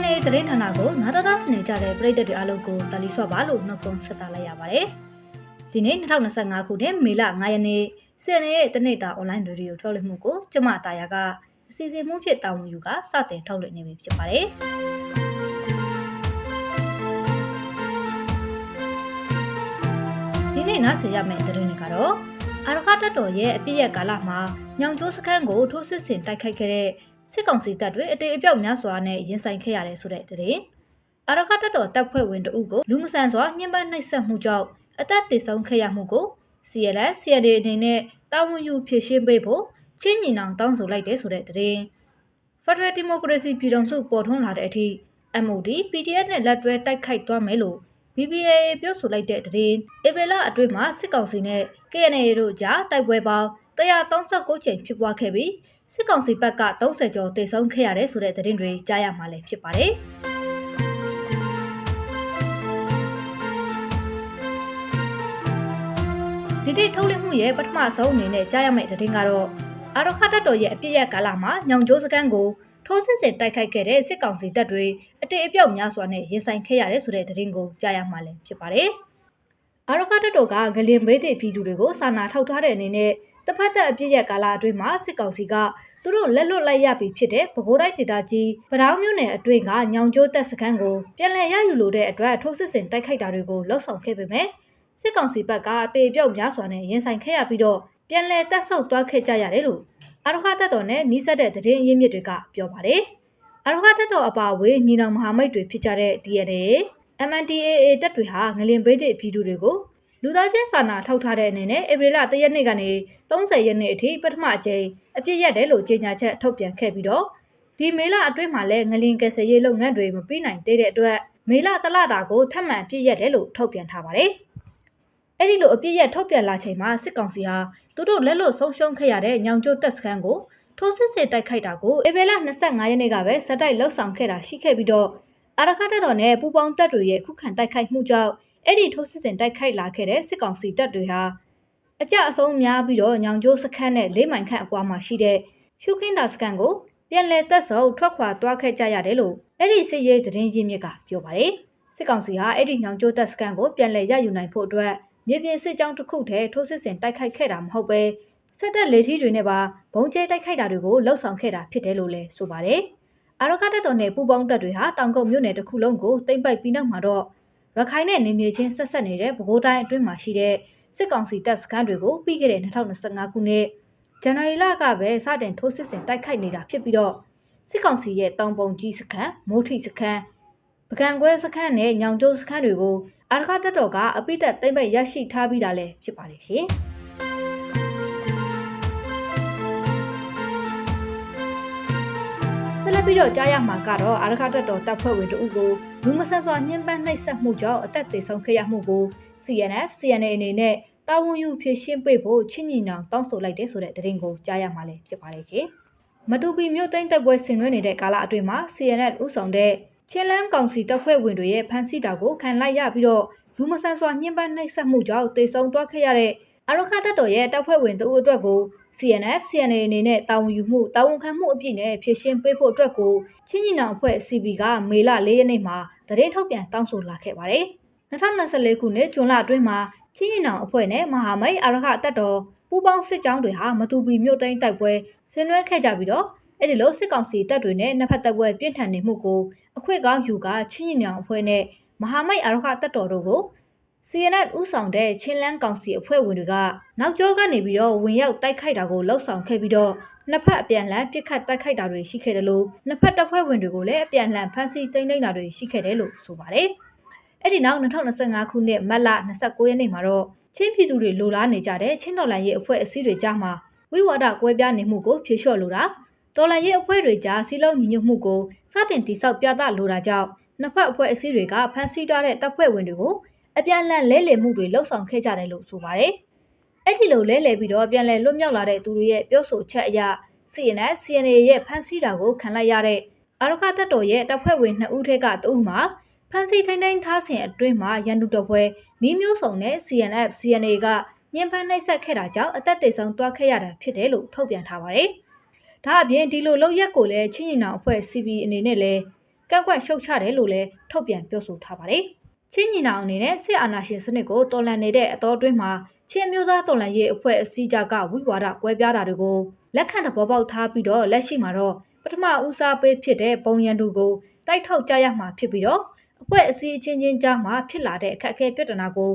CNA သတင်းဌာနကိုနာတာတာစနေကြတဲ့ပြည်သက်တွေအားလုံးကိုတာလီဆွာပါလို့နှုတ်ခွန်းဆက်တာလိုက်ရပါတယ်။ဒီနေ့2025ခုနှစ်မေလ9ရက်နေ့ CNA ရဲ့တနေ့တာအွန်လိုင်းရေဒီယိုထုတ်လွှင့်မှုကိုကျမတာယာကအစီအစဉ်မှုဖြစ်တာဝန်ယူကစတင်ထုတ်လွှင့်နေပြီဖြစ်ပါတယ်။ဒီနေ့နားဆင်ရမယ့်သတင်းတွေကတော့အာရခတက်တော်ရဲ့အပြည့်ရဲ့ကာလမှာညောင်ကျိုးစခန်းကိုထိုးစစ်ဆင်တိုက်ခိုက်ခဲ့တဲ့ စစ်ကောင်စီတပ်တွေအတေအပြောက်များစွာနဲ့ရင်ဆိုင်ခဲ့ရတယ်ဆိုတဲ့သတင်းအာရခတက်တော်တပ်ဖွဲ့ဝင်တအုပ်ကိုလူမဆန်စွာညှဉ်းပန်းနှိပ်စက်မှုကြောင့်အသက်သေဆုံးခဲ့ရမှုကို CLS CRD အနေနဲ့တာဝန်ယူဖြည့်ရှင်းပေးဖို့ချင်းညီနောင်တောင်းဆိုလိုက်တဲ့ဆိုတဲ့သတင်း Federal Democracy ပြည်ထောင်စုပေါ်ထွန်းလာတဲ့အထိ MOD PDF နဲ့လက်တွဲတိုက်ခိုက်သွားမယ်လို့ BBA ပြောဆိုလိုက်တဲ့သတင်းဧပြီလအတွင်းမှာစစ်ကောင်စီနဲ့ KNA တို့ကြားတိုက်ပွဲပေါင်း139ကြိမ်ဖြစ်ပွားခဲ့ပြီး စစ်ကောင်စီဘက်က30ကျော်တေဆုံးခဲ့ရတယ်ဆိုတဲ့သတင်းတွေကြားရမှာလည်းဖြစ်ပါတယ်ဒီတိထုတ်လွှင့်မှုရဲ့ပထမဆုံးအနေနဲ့ကြားရမယ့်သတင်းကတော့အာရခတ်တပ်တော်ရဲ့အပြစ်ရကာလမှာညောင်ကျိုးစကန်ကိုထိုးစစ်ဆင်တိုက်ခိုက်ခဲ့တဲ့စစ်ကောင်စီတပ်တွေအတေအပြောက်များစွာနဲ့ရင်ဆိုင်ခဲ့ရတယ်ဆိုတဲ့သတင်းကိုကြားရမှာလည်းဖြစ်ပါတယ်။အာရခတပ်တော်ကဂလင်ဘေးတေပြည်သူတွေကိုစာနာထောက်ထားတဲ့အနေနဲ့ တစ်ဖက်သက်အပြစ်ရကာလအတွင်းမှာစစ်ကောင်စီကသူတို့လက်လွတ်လိုက်ရပြီဖြစ်တဲ့ပဲခူးတိုင်းဒေသကြီးပတောင်းမြို့နယ်အတွင်းကညောင်ကျိုးတပ်စခန်းကိုပြန်လည်ရယူလိုတဲ့အတွက်ထိုးစစ်ဆင်တိုက်ခိုက်တာတွေကိုလှုပ်ဆောင်ခဲ့ပေမဲ့စစ်ကောင်စီဘက်ကအသေးပြောက်များစွာနဲ့ရင်ဆိုင်ခဲ့ရပြီးတော့ပြန်လည်တပ်ဆုပ်သွားခဲ့ကြရတယ်လို့အာရခတပ်တော်နဲ့နှီးစပ်တဲ့သတင်းအရင်းမြစ်တွေကပြောပါတယ်။အာရခတပ်တော်အပါအဝင်ညီနောင်မဟာမိတ်တွေဖြစ်ကြတဲ့ DNA MNDAA တပ်တွေဟာငလင်ဘေးတဲ့ပြည်သူတွေကို လူသားချင်းစာနာထောက်ထားတဲ့အနေနဲ့ဧပြီလ3ရက်နေ့ကနေ30ရက်နေ့အထိပထမအကြိမ်အပြစ်ရက်တယ်လို့ကြေညာချက်ထုတ်ပြန်ခဲ့ပြီးတော့ဒီမေလအတွင်းမှာလည်းငလင်ကယ်ဆယ်ရေးလုပ်ငန်းတွေမပြီးနိုင်သေးတဲ့အတွက်မေလတလတာကိုထပ်မံအပြစ်ရက်တယ်လို့ထုတ်ပြန်ထားပါတယ်။အဲ့ဒီလိုအပြစ်ရက်ထုတ်ပြန်လာချိန်မှာစစ်ကောင်စီဟာသူတို့လက်လွတ်ဆုံးရှုံးခဲ့ရတဲ့ညောင်ကျိုးတပ်စခန်းကိုထိုးစစ်စစ်တိုက်ခိုက်တာကိုဧပြီလ25ရက်နေ့ကပဲစက်တိုက်လှုပ်ဆောင်ခဲ့တာရှိခဲ့ပြီးတော့အာရခတပ်တော်နဲ့ပူပေါင်းတပ်တွေရဲ့ခုခံတိုက်ခိုက်မှုကြောင့် အဲ့ဒီထိုးစစ်ဆင်တိုက်ခိုက်လာခဲ့တဲ့စစ်ကောင်စီတပ်တွေဟာအကြအဆုံးများပြီးတော့ညောင်ကျိုးစခန်းနဲ့လေးမိုင်ခန့်အကွာမှာရှိတဲ့ရှုခင်းတာစခန်းကိုပြန်လည်သက်ဆုံထွက်ခွာသွားခဲ့ကြရတယ်လို့အဲ့ဒီစစ်ရေးသတင်းရင်းမြစ်ကပြောပါတယ်စစ်ကောင်စီဟာအဲ့ဒီညောင်ကျိုးတပ်စခန်းကိုပြန်လည်ရယူနိုင်ဖို့အတွက်မြေပြင်စစ်ကြောင်းတစ်ခုတည်းထိုးစစ်ဆင်တိုက်ခိုက်ခဲ့တာမဟုတ်ပဲဆက်တက်လေထီးတွေနဲ့ပါဘုံကျဲတိုက်ခိုက်တာတွေကိုလှုပ်ဆောင်ခဲ့တာဖြစ်တယ်လို့လည်းဆိုပါတယ်အာရကတပ်တော်နဲ့ပူပေါင်းတပ်တွေဟာတောင်ကုတ်မြို့နယ်တစ်ခုလုံးကိုတိမ့်ပိုက်ပြီးနောက်မှာတော့ ရခိုင်နဲ့နေမြေချင်းဆက်ဆက်နေတဲ့ပဲခူးတိုင်းအတွင်းမှာရှိတဲ့စစ်ကောင်စီတပ်စခန်းတွေကိုပြီးခဲ့တဲ့2025ခုနှစ်ဇန်နဝါရီလကပဲစတင်ထိုးစစ်ဆင်တိုက်ခိုက်နေတာဖြစ်ပြီးတော့စစ်ကောင်စီရဲ့တောင်ပုံကြီးစခန်းမိုးထိစခန်းပကံကွဲစခန်းနဲ့ညောင်ကျိုးစခန်းတွေကိုအာရခတပ်တော်ကအပိသက်သိမ့်ပိတ်ရရှိထားပြီးတာလည်းဖြစ်ပါတယ်ရှင်။ ပြီးတော့ကြားရမှာကတော့အာရခတပ်တော်တပ်ဖွဲ့ဝင်တို့ကိုလူမဆန်စွာညှဉ်းပန်းနှိပ်စက်မှုကြောင့်အသက်သေဆုံးခဲ့ရမှုကို CNF CNA အနေနဲ့တာဝန်ယူဖြည့်ရှင်းပေးဖို့ချင်းညီနောင်တောင်းဆိုလိုက်တဲ့ဆိုတဲ့သတင်းကိုကြားရမှာလည်းဖြစ်ပါတယ်ရှင်။မတူပီမြို့သိမ်းတပ်ပွဲဆင်နွှဲနေတဲ့ကာလအတွင်းမှာ CNF ဥဆောင်တဲ့ချင်းလန်းကောင်စီတပ်ဖွဲ့ဝင်တွေရဲ့ဖမ်းဆီးတာကိုခံလိုက်ရပြီးတော့လူမဆန်စွာညှဉ်းပန်းနှိပ်စက်မှုကြောင့်သေဆုံးသွားခဲ့ရတဲ့အရခတပ်တော်ရဲ့တပ်ဖွဲ့ဝင်တို့အတွက်ကို CNF CNA အနေနဲ့တာဝန်ယူမှုတာဝန်ခံမှုအပြည့်နဲ့ဖြည့်ရှင်းပေးဖို့အတွက်ကိုချင်းညီနောင်အဖွဲ့ CB ကမေလ၄ရက်နေ့မှာတရင်ထုတ်ပြန်တောင်းဆိုလာခဲ့ပါတယ်။2024ခုနှစ်ဇွန်လအတွင်းမှာချင်းညီနောင်အဖွဲ့နဲ့မဟာမိတ်အရခတပ်တော်ပူးပေါင်းစစ်ကြောင်းတွေဟာမတူပီမြို့တိုင်းတိုက်ပွဲဆင်နွှဲခဲ့ကြပြီးတော့အဲ့ဒီလိုစစ်ကောင်စီတပ်တွေနဲ့နှစ်ဖက်တပ်ပွဲပြင်းထန်နေမှုကိုအခွင့်ကောင်းယူကချင်းညီနောင်အဖွဲ့နဲ့မဟာမိတ်အရခတပ်တော်တို့ကို CNN ဥဆောင်တဲ့ချင်းလန်းကောင်စီအဖွဲ့ဝင်တွေကနောက်ကျောကနေပြီးတော့ဝင်ရောက်တိုက်ခိုက်တာကိုလှုပ်ဆောင်ခဲ့ပြီးတော့နှစ်ဖက်အပြန်လှန်ပစ်ခတ်တိုက်ခိုက်တာတွေရှိခဲ့တယ်လို့နှစ်ဖက်တပ်ဖွဲ့ဝင်တွေကိုလည်းအပြန်လှန်ဖမ်းဆီးသိမ်းသိမ်းတာတွေရှိခဲ့တယ်လို့ဆိုပါတယ်။အဲ့ဒီနောက်2025ခုနှစ်မတ်လ29ရက်နေ့မှာတော့ချင်းပြည်သူတွေလိုလားနေကြတဲ့ချင်းတော်လန်ရေးအဖွဲ့အစည်းတွေကြားမှာဝိဝါဒကွဲပြားနေမှုကိုဖြေလျှော့လိုတာတော်လန်ရေးအဖွဲ့တွေကြားစီလုံးညီညွတ်မှုကိုစတင်တိစောက်ပြသလိုတာကြောင့်နှစ်ဖက်အဖွဲ့အစည်းတွေကဖမ်းဆီးထားတဲ့တပ်ဖွဲ့ဝင်တွေကို အပြန်လန်လဲလှယ်မှုတွေလှုပ်ဆောင်ခဲ့ကြတယ်လို့ဆိုပါတယ်။အဲ့ဒီလိုလဲလှယ်ပြီးတော့ပြန်လည်လွတ်မြောက်လာတဲ့သူတွေရဲ့ပြောဆိုချက်အရ CNS CNA ရဲ့ဖမ်းဆီးတာကိုခံလိုက်ရတဲ့အာရခတပ်တော်ရဲ့တပ်ဖွဲ့ဝင်2ဦးထက်ကတဦးမှာဖမ်းဆီးထိန်းသိမ်းထားစဉ်အတွင်းမှာရန်သူတပ်ဖွဲ့နီးမျိုးစုံနဲ့ CNF CNA ကညှဉ်းပန်းနှိပ်စက်ခဲ့တာကြောင့်အသက်သေဆုံးသွားခဲ့ရတာဖြစ်တယ်လို့ထုတ်ပြန်ထားပါတယ်။ဒါအပြင်ဒီလိုလောက်ရက်ကိုလည်းချင်းရင်အောင်အဖွဲ့ CB အနေနဲ့လည်းကန့်ကွက်ရှုတ်ချတယ်လို့လည်းထုတ်ပြန်ပြောဆိုထားပါတယ်။ ချင်းညီနောင်အနေနဲ့စစ်အာဏာရှင်စနစ်ကိုတော်လှန်နေတဲ့အတော်အတွင်းမှာချင်းမျိုးသားတော်လှန်ရေးအဖွဲ့အစည်းကြကဝိဝါဒကွဲပြားတာတွေကိုလက်ခံသဘောပေါက်ထားပြီးတော့လက်ရှိမှာတော့ပထမဦးစားပေးဖြစ်တဲ့ပုံရန်သူကိုတိုက်ထုတ်ကြရမှာဖြစ်ပြီးတော့အဖွဲ့အစည်းအချင်းချင်းကြားမှာဖြစ်လာတဲ့အခက်အခဲပြဿနာကို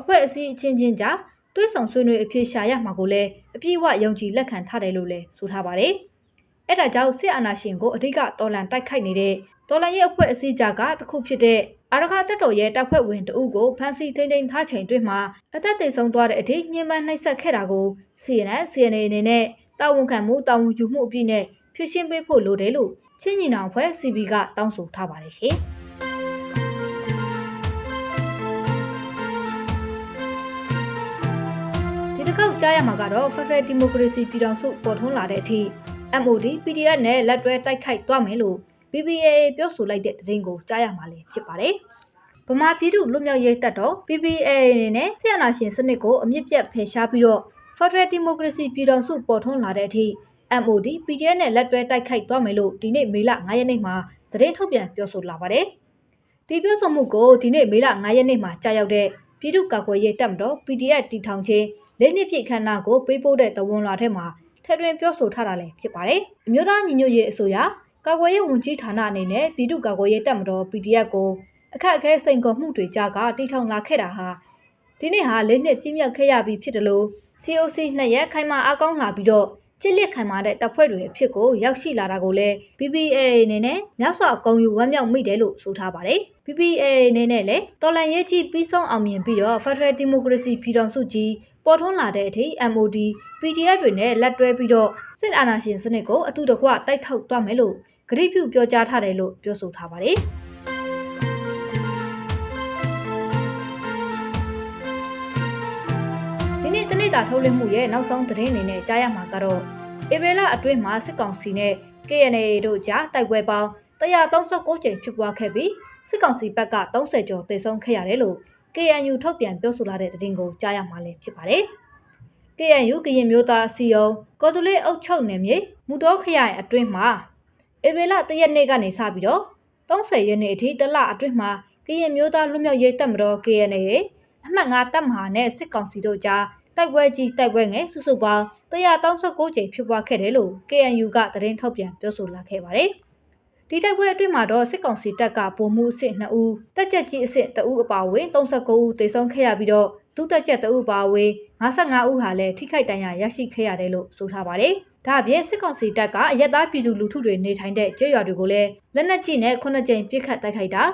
အဖွဲ့အစည်းအချင်းချင်းကြားတွဲဆောင်ဆွေးနွေးအဖြေရှာရမှာကိုလည်းအပြည့်အဝယုံကြည်လက်ခံထားတယ်လို့လည်းဆိုထားပါတယ်။အဲ့ဒါကြောင့်စစ်အာဏာရှင်ကိုအဓိကတော်လှန်တိုက်ခိုက်နေတဲ့တော်လှန်ရေးအဖွဲ့အစည်းကြားကတစ်ခုဖြစ်တဲ့ အာရခတက်တော်ရဲ့တပ်ဖွဲ့ဝင်တအုပ်ကိုဖမ်းဆီးထိန်းသိမ်းထားချိန်တွင်မှာအသက်သေဆုံးသွားတဲ့အထိညှဉ်းပန်းနှိပ်စက်ခဲ့တာကို CNN CNA အနေနဲ့တာဝန်ခံမှုတာဝန်ယူမှုအပြည့်နဲ့ဖြစ်ရှင်းပေးဖို့လိုတယ်လို့ချင်းညီနောင်ဖွဲ့ CB ကတောင်းဆိုထားပါတယ်ရှင်ဒီတစ်ခေါက်ကြားရမှာကတော့ Federal Democracy ပြည်ထောင်စုပေါ်ထွန်းလာတဲ့အထိ MOD PDF နဲ့လက်တွဲတိုက်ခိုက်သွားမယ်လို့ BBA ပြောဆိုလိုက်တဲ့သတင်းကိုကြားရမှာလည်းဖြစ်ပါတယ်။ဗမာပြည်သူလွတ်မြောက်ရေးတပ်တော် BBA အနေနဲ့ဆီယနာရှင်စနစ်ကိုအမြင့်ပြတ်ဖယ်ရှားပြီးတော့ Federal Democracy ပြည်ထောင်စုပေါ်ထွန်းလာတဲ့အထိ MOD PDF နဲ့လက်တွဲတိုက်ခိုက်သွားမယ်လို့ဒီနေ့မေလ9ရက်နေ့မှာသတင်းထုတ်ပြန်ပြောဆိုလာပါတယ်။ဒီပြောဆိုမှုကိုဒီနေ့မေလ9ရက်နေ့မှာကြာရောက်တဲ့ပြည်သူ့ကာကွယ်ရေးတပ်မတော် PDF တီထောင်ခြင်းလေးနှစ်ပြည့်ခမ်းနားကိုပေးပို့တဲ့တဝန်လာထဲမှာထည့်သွင်းပြောဆိုထားတာလည်းဖြစ်ပါတယ်။အမျိုးသားညီညွတ်ရေးအစိုးရ ကာကွယ်ရေးဝန်ကြီးဌာနအနေနဲ့ပြည်သူ့ကာကွယ်ရေးတပ်မတော် PDF ကိုအခက်အခဲစိန်ခေါ်မှုတွေကြားကတည်ထောင်လာခဲ့တာဟာဒီနေ့ဟာလေးနှစ်ပြည့်မြောက်ခဲ့ရပြီဖြစ်တယ်လို့ COC နှစ်ရက်ခိုင်မာအကောင်းလာပြီးတော့ချစ်လက်ခံမာတဲ့တပ်ဖွဲ့တွေအဖြစ်ကိုရောက်ရှိလာတာကိုလည်း BBA အနေနဲ့မြောက်စွာအကုံယူဝမ်းမြောက်မိတယ်လို့ဆိုထားပါတယ်။ BBA အနေနဲ့လည်းတော်လန်ရေးကြီးပြီးဆုံးအောင်မြင်ပြီးတော့ Federal Democracy ပြည်ထောင်စုကြီးပေါ်ထွန်းလာတဲ့အထိ MOD PDF တွေနဲ့လက်တွဲပြီးတော့စစ်အာဏာရှင်စနစ်ကိုအတူတကွတိုက်ထုတ်သွားမယ်လို့ ဂရိပြုပြောကြားထားတယ်လို့ပြောဆိုထားပါတယ်။ဒီနေ့တနေ့တာထုတ်လွှင့်မှုရဲ့နောက်ဆုံးသတင်းအနေနဲ့ကြားရမှာကတော့ဧပြီလအတွင်းမှာစစ်ကောင်စီနဲ့ KNA တို့ကြားတိုက်ပွဲပေါင်း139ကြိမ်ဖြစ်ပွားခဲ့ပြီးစစ်ကောင်စီဘက်က30ကျော်သေဆုံးခဲ့ရတယ်လို့ KNU ထုတ်ပြန်ပြောဆိုလာတဲ့သတင်းကိုကြားရမှာလည်းဖြစ်ပါတယ်။ KNU ကရင်မျိုးသားအစည်းအရုံးကော်တူလေးအုပ်ချုပ်နယ်မြေမူတော်ခရိုင်အတွင်းမှာ ဧပြီလ1ရက်နေ့ကနေစပြီးတော့30ရက်နေ့အထိတလအတွင်းမှာကရင်မျိုးသားလူမျိုးရေးတပ်မတော် KNA အမှတ်5တပ်မဟာနဲ့စစ်ကောင်စီတို့ကြားတိုက်ပွဲကြီးတိုက်ပွဲငယ်စုစုပေါင်း139ကြိမ်ဖြစ်ပွားခဲ့တယ်လို့ KNU ကသတင်းထုတ်ပြန်ပြောဆိုလာခဲ့ပါတယ်။ဒီတိုက်ပွဲအတွင်းမှာတော့စစ်ကောင်စီတပ်ကဗိုလ်မှူးအစ်2ဦးတက်ကြက်ကြီးအစ်2ဦးအပါအဝင်39ဦးသေဆုံးခဲ့ရပြီးတော့ဒုတက်ကြက်2ဦးပါအဝင်55ဦးဟာလည်းထိခိုက်ဒဏ်ရာရရှိခဲ့ရတယ်လို့ဆိုထားပါတယ်။ ဒါအပြင်စစ်ကောင်စီတပ်ကအရက်သားပြည်သူလူထုတွေနေထိုင်တဲ့ကျေးရွာတွေကိုလည်းလက်နက်ကြီးနဲ့ခုနှစ်ကြိမ်ပစ်ခတ်တိုက်ခိုက်တာ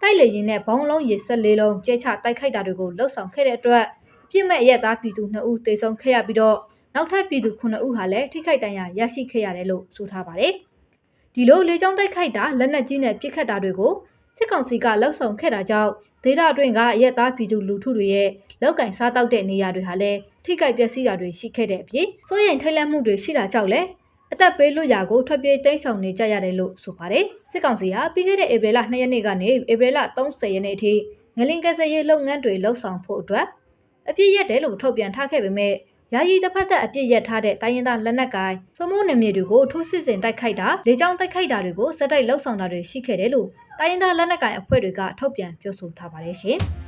တိုက်လေရင်နဲ့ဘုံလုံးရေ14လုံးကျဲချတိုက်ခိုက်တာတွေကိုလှုပ်ဆောင်ခဲ့တဲ့အတွက်အပြစ်မဲ့ရက်သားပြည်သူ2ဦးသေဆုံးခဲ့ရပြီးတော့နောက်ထပ်ပြည်သူ9ဦးဟာလည်းထိခိုက်ဒဏ်ရာရရှိခဲ့ရတယ်လို့ဆိုထားပါတယ်။ဒီလိုလေကြောင်းတိုက်ခိုက်တာလက်နက်ကြီးနဲ့ပစ်ခတ်တာတွေကိုစစ်ကောင်စီကလှုပ်ဆောင်ခဲ့တာကြောင့်ဒေသအတွင်းကရက်သားပြည်သူလူထုတွေရဲ့လောက်ကင်စားတောက်တဲ့နေရာတွေဟာလည်း ထိခိုက်ပျက်စီးတာတွေရှိခဲ့တဲ့အပြင်စိုးရိမ်ထိတ်လန့်မှုတွေရှိတာကြောင့်လည်းအသက်ပေးလွတ်ရာကိုထွက်ပြေးတိမ်းရှောင်နေကြရတယ်လို့ဆိုပါတယ်စစ်ကောင်စီဟာပြီးခဲ့တဲ့ဧပြီလ2ရက်နေ့ကနေဧပြီလ30ရက်နေ့အထိငလင်ကစရေးလုပ်ငန်းတွေလှုပ်ဆောင်ဖို့အတွက်အပြည့်ရက်တယ်လို့ထုတ်ပြန်ထားခဲ့ပေမဲ့ယာယီတစ်ဖက်သက်အပြစ်ရက်ထားတဲ့တိုင်းရင်းသားလက်နက်ကိုင်သမိုးနယ်မြေတွေကိုထိုးစစ်ဆင်တိုက်ခိုက်တာလေကြောင်းတိုက်ခိုက်တာတွေကိုစက်တိုက်လှုပ်ဆောင်တာတွေရှိခဲ့တယ်လို့တိုင်းရင်းသားလက်နက်ကိုင်အဖွဲ့တွေကထုတ်ပြန်ပြောဆိုထားပါတယ်ရှင်။